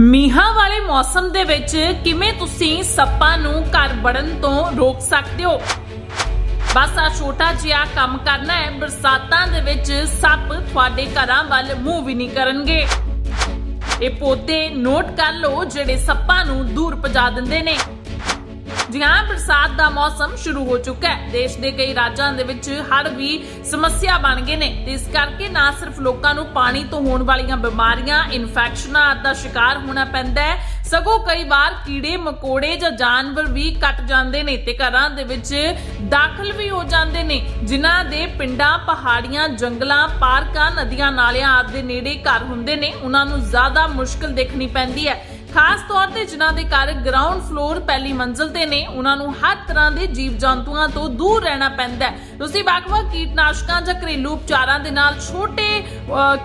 ਮੀਂਹਾਂ ਵਾਲੇ ਮੌਸਮ ਦੇ ਵਿੱਚ ਕਿਵੇਂ ਤੁਸੀਂ ਸੱਪਾਂ ਨੂੰ ਘਰ ਵੜਨ ਤੋਂ ਰੋਕ ਸਕਦੇ ਹੋ? ਬਸ ਆ ਛੋਟਾ ਜਿਹਾ ਕੰਮ ਕਰਨਾ ਹੈ। ਬਰਸਾਤਾਂ ਦੇ ਵਿੱਚ ਸੱਪ ਤੁਹਾਡੇ ਘਰਾਂ ਵੱਲ ਮੂੰਹ ਵੀ ਨਹੀਂ ਕਰਨਗੇ। ਇਹ ਪੋਤੇ ਨੋਟ ਕਰ ਲਓ ਜਿਹੜੇ ਸੱਪਾਂ ਨੂੰ ਦੂਰ ਪਜਾ ਦਿੰਦੇ ਨੇ। ਜੀ ਹਾਂ ਬਰਸਾਤ ਦਾ ਮੌਸਮ ਸ਼ੁਰੂ ਹੋ ਚੁੱਕਾ ਹੈ। ਦੇਸ਼ ਦੇ ਕਈ ਰਾਜਾਂ ਦੇ ਵਿੱਚ ਹੜ੍ਹ ਵੀ ਸਮੱਸਿਆ ਬਣ ਗਏ ਨੇ। ਤੇ ਇਸ ਕਰਕੇ ਨਾ ਸਿਰਫ ਲੋਕਾਂ ਨੂੰ ਪਾਣੀ ਤੋਂ ਹੋਣ ਵਾਲੀਆਂ ਬਿਮਾਰੀਆਂ, ਇਨਫੈਕਸ਼ਨਾਂ ਆਦਿ ਦਾ ਸ਼ਿਕਾਰ ਹੋਣਾ ਪੈਂਦਾ ਹੈ। ਸਗੋਂ ਕਈ ਵਾਰ ਕੀੜੇ, ਮਕੌੜੇ ਜਾਂ ਜਾਨਵਰ ਵੀ ਕੱਟ ਜਾਂਦੇ ਨੇ ਤੇ ਘਰਾਂ ਦੇ ਵਿੱਚ ਦਾਖਲ ਵੀ ਹੋ ਜਾਂਦੇ ਨੇ, ਜਿਨ੍ਹਾਂ ਦੇ ਪਿੰਡਾਂ, ਪਹਾੜੀਆਂ, ਜੰਗਲਾਂ, ਪਾਰਕਾਂ, ਨਦੀਆਂ ਨਾਲਿਆਂ ਆਦਿ ਦੇ ਨੇੜੇ ਘਰ ਹੁੰਦੇ ਨੇ। ਉਹਨਾਂ ਨੂੰ ਜ਼ਿਆਦਾ ਮੁਸ਼ਕਲ ਦੇਖਣੀ ਪੈਂਦੀ ਹੈ। ਖਾਸ ਤੌਰ ਤੇ ਜਿਨ੍ਹਾਂ ਦੇ ਘਰ ਗਰਾਊਂਡ ਫਲੋਰ ਪਹਿਲੀ ਮੰਜ਼ਲ ਤੇ ਨੇ, ਉਹਨਾਂ ਨੂੰ ਹਰ ਤਰ੍ਹਾਂ ਦੇ ਜੀਵ ਜੰਤੂਆਂ ਤੋਂ ਦੂਰ ਰਹਿਣਾ ਪੈਂਦਾ ਹੈ। ਤੁਸੀਂ ਵੱਖ-ਵੱਖ ਕੀਟਨਾਸ਼ਕਾਂ ਜਾਂ ਘਰੇਲੂ ਉਪਚਾਰਾਂ ਦੇ ਨਾਲ ਛੋਟੇ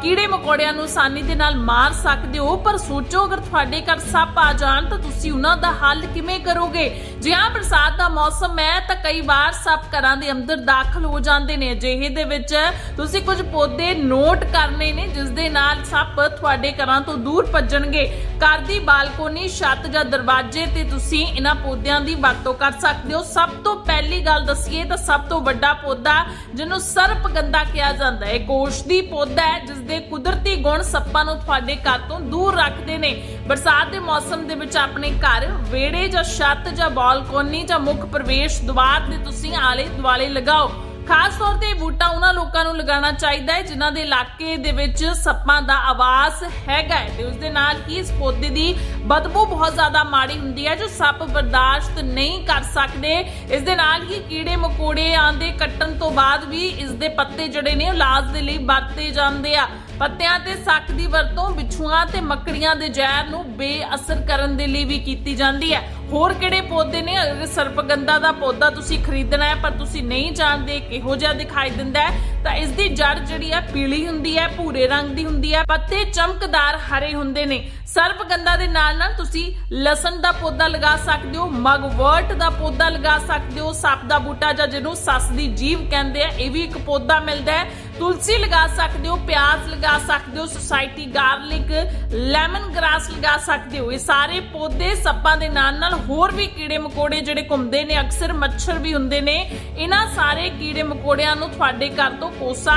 ਕੀੜੇ ਮਕੌੜਿਆਂ ਨੂੰ ਆਸਾਨੀ ਦੇ ਨਾਲ ਮਾਰ ਸਕਦੇ ਹੋ, ਪਰ ਸੋਚੋ, ਅਗਰ ਤੁਹਾਡੇ ਘਰ ਸੱਪ ਆ ਜਾਣ, ਤਾਂ ਤੁਸੀਂ ਉਹਨਾਂ ਦਾ ਹੱਲ ਕਿਵੇਂ ਕਰੋਗੇ? ਜੇ ਹਾਂ ਬਰਸਾਤ ਦਾ ਮੌਸਮ ਹੈ, ਤਾਂ ਕਈ ਵਾਰ ਸੱਪ ਘਰਾਂ ਦੇ ਅੰਦਰ ਦਾਖਲ ਹੋ ਜਾਂਦੇ ਨੇ। ਅਜਿਹੇ ਦੇ ਵਿੱਚ ਤੁਸੀਂ ਕੁਝ ਪੌਦੇ ਨੋਟ ਕਰਨੇ ਨੇ, ਜਿਸ ਦੇ ਨਾਲ ਸੱਪ ਤੁਹਾਡੇ ਘਰਾਂ ਤੋਂ ਦੂਰ ਭੱਜਣਗੇ। ਘਰ ਦੀ ਬਾਲਕੋਨੀ, ਛੱਤ ਜਾਂ ਦਰਵਾਜ਼ੇ ਤੇ ਤੁਸੀਂ ਇਹਨਾਂ ਪੌਦਿਆਂ ਦੀ ਵਰਤੋਂ ਕਰ ਸਕਦੇ ਹੋ। ਸਭ ਤੋਂ ਪਹਿਲੀ ਗੱਲ ਦੱਸੀਏ ਤਾਂ ਸਭ ਤੋਂ ਵੱਡਾ ਪੌਦਾ ਜਿਹਨੂੰ ਸਰਪਗੰਧਾ ਕਿਹਾ ਜਾਂਦਾ ਹੈ। ਇੱਕ ਔਸ਼ਧੀ ਪੌਦਾ ਹੈ ਜਿਸ ਦੇ ਕੁਦਰਤੀ ਗੁਣ ਸੱਪਾਂ ਨੂੰ ਤੁਹਾਡੇ ਘਰ ਤੋਂ ਦੂਰ ਰੱਖਦੇ ਨੇ। ਬਰਸਾਤ ਦੇ ਮੌਸਮ ਦੇ ਵਿੱਚ ਆਪਣੇ ਘਰ ਵਿਹੜੇ ਜਾਂ ਛੱਤ ਜਾਂ ਬਾਲਕੋਨੀ ਜਾਂ ਮੁੱਖ ਪ੍ਰਵੇਸ਼ ਦੁਆਰ ਤੇ ਤੁਸੀਂ ਆਲੇ ਦੁਆਲੇ ਲਗਾਓ। ਖਾਸ ਤੌਰ ਤੇ ਇਹ ਬੂਟਾ ਉਹਨਾਂ ਲੋਕਾਂ ਨੂੰ ਲਗਾਉਣਾ ਚਾਹੀਦਾ ਹੈ, ਜਿਨ੍ਹਾਂ ਦੇ ਇਲਾਕੇ ਦੇ ਵਿੱਚ ਸੱਪਾਂ ਦਾ ਆਵਾਜ਼ ਹੈਗਾ ਹੈ। ਤੇ ਉਸ ਦੇ ਨਾਲ ਹੀ ਇਸ ਪੌਦੇ ਦੀ ਬਦਬੂ ਬਹੁਤ ਜ਼ਿਆਦਾ ਮਾੜੀ ਹੁੰਦੀ ਹੈ, ਜੋ ਸੱਪ ਬਰਦਾਸ਼ਤ ਨਹੀਂ ਕਰ ਸਕਦੇ। ਇਸ ਦੇ ਨਾਲ ਹੀ ਕੀੜੇ ਮਕੌੜੇ ਆਂਦੇ ਕੱਟਣ ਤੋਂ ਬਾਅਦ ਵੀ ਇਸ ਦੇ ਪੱਤੇ ਜਿਹੜੇ ਨੇ, ਉਹ ਇਲਾਜ ਦੇ ਲਈ ਵਰਤੇ ਜਾਂਦੇ ਆ। ਪੱਤਿਆਂ ਤੇ ਸੱਕ ਦੀ ਵਰਤੋਂ ਬਿਛੂਆਂ ਤੇ ਮੱਕੜੀਆਂ ਦੇ ਜ਼ਹਿਰ ਨੂੰ ਬੇਅਸਰ ਕਰਨ ਦੇ ਲਈ ਵੀ ਕੀਤੀ ਜਾਂਦੀ ਹੈ। ਹੋਰ ਕਿਹੜੇ ਪੌਦੇ ਨੇ? ਅਗਰ ਸਰਪਗੰਧਾ ਦਾ ਪੌਦਾ ਤੁਸੀਂ ਖਰੀਦਣਾ ਹੈ, ਪਰ ਤੁਸੀਂ ਨਹੀਂ ਜਾਣਦੇ ਕਿਹੋ ਜਿਹਾ ਦਿਖਾਈ ਦਿੰਦਾ ਹੈ, ਤਾਂ ਇਸ ਦੀ ਜੜ ਜਿਹੜੀ ਹੈ ਪੀਲੀ ਹੁੰਦੀ ਹੈ, ਭੂਰੇ ਰੰਗ ਦੀ ਹੁੰਦੀ ਹੈ, ਪੱਤੇ ਚਮਕਦਾਰ ਹਰੇ ਹੁੰਦੇ ਨੇ। ਸਰਪਗੰਧਾ ਦੇ ਨਾਲ ਨਾਲ ਤੁਸੀਂ ਲਸਣ ਦਾ ਪੌਦਾ ਲਗਾ ਸਕਦੇ ਹੋ, ਮਗਵਰਟ ਦਾ ਪੌਦਾ ਲਗਾ ਸਕਦੇ ਹੋ, ਸੱਪ ਦਾ ਬੂਟਾ ਜਾਂ ਜਿਹਨੂੰ ਸੱਸ ਦੀ ਜੀਵ ਕਹਿੰਦੇ ਆ, ਇਹ ਵੀ ਇੱਕ ਪੌਦਾ ਮਿਲਦਾ ਹੈ। ਤੁਲਸੀ ਲਗਾ ਸਕਦੇ ਹੋ, ਪਿਆਜ਼ ਲਗਾ ਸਕਦੇ ਹੋ, ਸੁਸਾਇਟੀ ਗਾਰਲਿਕ, ਲੈਮਨ ਗ੍ਰਾਸ ਲਗਾ ਸਕਦੇ ਹੋ। ਇਹ ਸਾਰੇ ਪੌਦੇ ਸੱਪਾਂ ਦੇ ਨਾਲ ਨਾਲ ਹੋਰ ਵੀ ਕੀੜੇ ਮਕੌੜੇ ਜਿਹੜੇ ਘੁੰਮਦੇ ਨੇ, ਅਕਸਰ ਮੱਛਰ ਵੀ ਹੁੰਦੇ ਨੇ, ਇਹਨਾਂ ਸਾਰੇ ਕੀੜੇ ਮਕੌੜਿਆਂ ਨੂੰ ਤੁਹਾਡੇ ਘਰ ਤੋਂ ਕੋਸਾ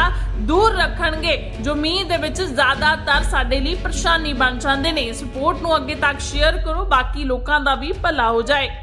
ਦੂਰ ਰੱਖਣਗੇ, ਜੋ ਮੀਂਹ ਦੇ ਵਿੱਚ ਜ਼ਿਆਦਾਤਰ ਸਾਡੇ ਲਈ ਪਰੇਸ਼ਾਨੀ ਬਣ ਜਾਂਦੇ ਨੇ। ਇਸ ਰਿਪੋਰਟ ਨੂੰ ਅੱਗੇ ਤੱਕ ਸ਼ੇਅਰ ਕਰੋ, ਬਾਕੀ ਲੋਕਾਂ ਦਾ ਵੀ ਭਲਾ ਹੋ ਜਾਏ।